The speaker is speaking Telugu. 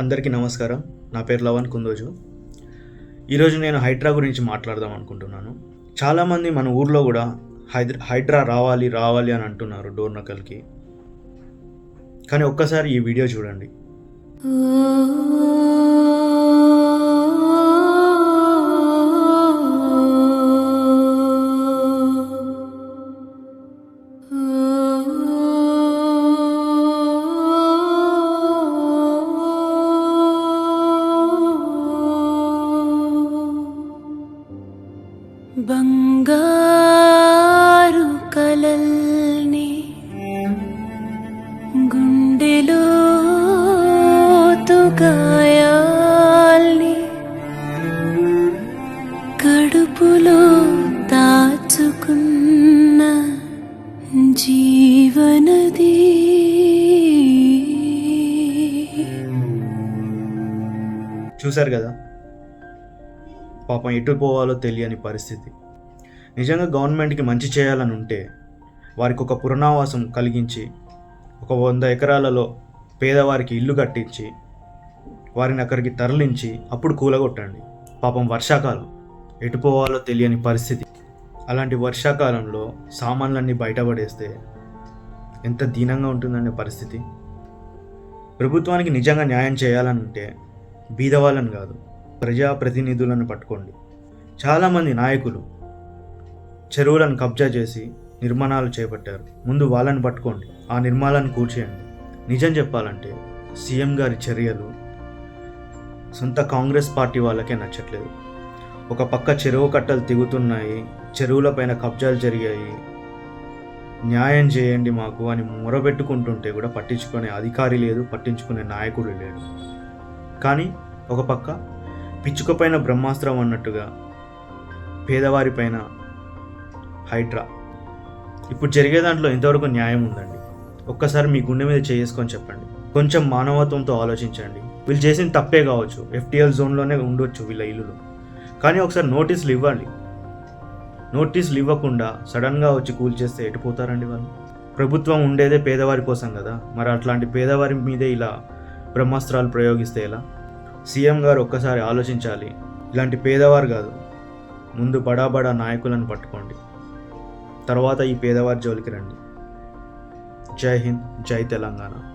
అందరికీ నమస్కారం. నా పేరు లవన్ కుందోజు. ఈరోజు నేను హైడ్రా గురించి మాట్లాడదాం అనుకుంటున్నాను. చాలామంది మన ఊర్లో కూడా హైద్ర హైడ్రా రావాలి రావాలి అని అంటున్నారు డోర్ నకల్కి. కానీ ఒక్కసారి ఈ వీడియో చూడండి. బంగారు కలల్ని గుండెలో గాయాల్ని కడుపులో దాచుకున్న జీవనది. చూశారు కదా? పాపం ఎటు పోవాలో తెలియని పరిస్థితి. నిజంగా గవర్నమెంట్కి మంచి చేయాలని ఉంటే వారికి ఒక పునరావాసం కలిగించి ఒక వంద ఎకరాలలో పేదవారికి ఇల్లు కట్టించి వారిని అక్కడికి తరలించి అప్పుడు కూలగొట్టండి. పాపం వర్షాకాలం ఎటు పోవాలో తెలియని పరిస్థితి. అలాంటి వర్షాకాలంలో సామాన్లన్నీ బయటపడేస్తే ఎంత దీనంగా ఉంటుందనే పరిస్థితి. ప్రభుత్వానికి నిజంగా న్యాయం చేయాలని ఉంటే బీదవాళ్ళని కాదు ప్రజాప్రతినిధులను పట్టుకోండి. చాలామంది నాయకులు చెరువులను కబ్జా చేసి నిర్మాణాలు చేపట్టారు. ముందు వాళ్ళని పట్టుకోండి. ఆ నిర్మాణాలను కూర్చేయండి నిజం చెప్పాలంటే సీఎం గారి చర్యలు సొంత కాంగ్రెస్ పార్టీ వాళ్ళకే నచ్చట్లేదు. ఒక పక్క చెరువు కట్టలు దిగుతున్నాయి చెరువులపైన కబ్జాలు జరిగాయి. న్యాయం చేయండి మాకు అని మొరబెట్టుకుంటుంటే కూడా పట్టించుకునే అధికారి లేదు పట్టించుకునే నాయకుడు లేడు. కానీ ఒక పక్క పిచ్చుకపైన బ్రహ్మాస్త్రం అన్నట్టుగా పేదవారిపైన హైడ్రా. ఇప్పుడు జరిగే దాంట్లో ఎంతవరకు న్యాయం ఉందండి? ఒక్కసారి మీ గుండె మీద చేసుకొని చెప్పండి. కొంచెం మానవత్వంతో ఆలోచించండి. వీళ్ళు చేసిన తప్పే కావచ్చు. ఎఫ్టీఎల్ జోన్లోనే ఉండొచ్చు వీళ్ళ ఇల్లులు. కానీ ఒకసారి నోటీసులు ఇవ్వాలి నోటీసులు ఇవ్వకుండా సడన్గా వచ్చి కూల్చేస్తే ఎటుపోతారండి వాళ్ళు? ప్రభుత్వం ఉండేదే పేదవారి కోసం కదా. మరి అట్లాంటి పేదవారి మీదే ఇలా బ్రహ్మాస్త్రాలు ప్రయోగిస్తే ఎలా? సీఎం గారు ఒక్కసారి ఆలోచించాలి. ఇలాంటి పేదవారు కాదు. ముందు బడాబడా నాయకులను పట్టుకోండి. తర్వాత ఈ పేదవారి జోలికి రండి. జై హింద్ జై తెలంగాణ.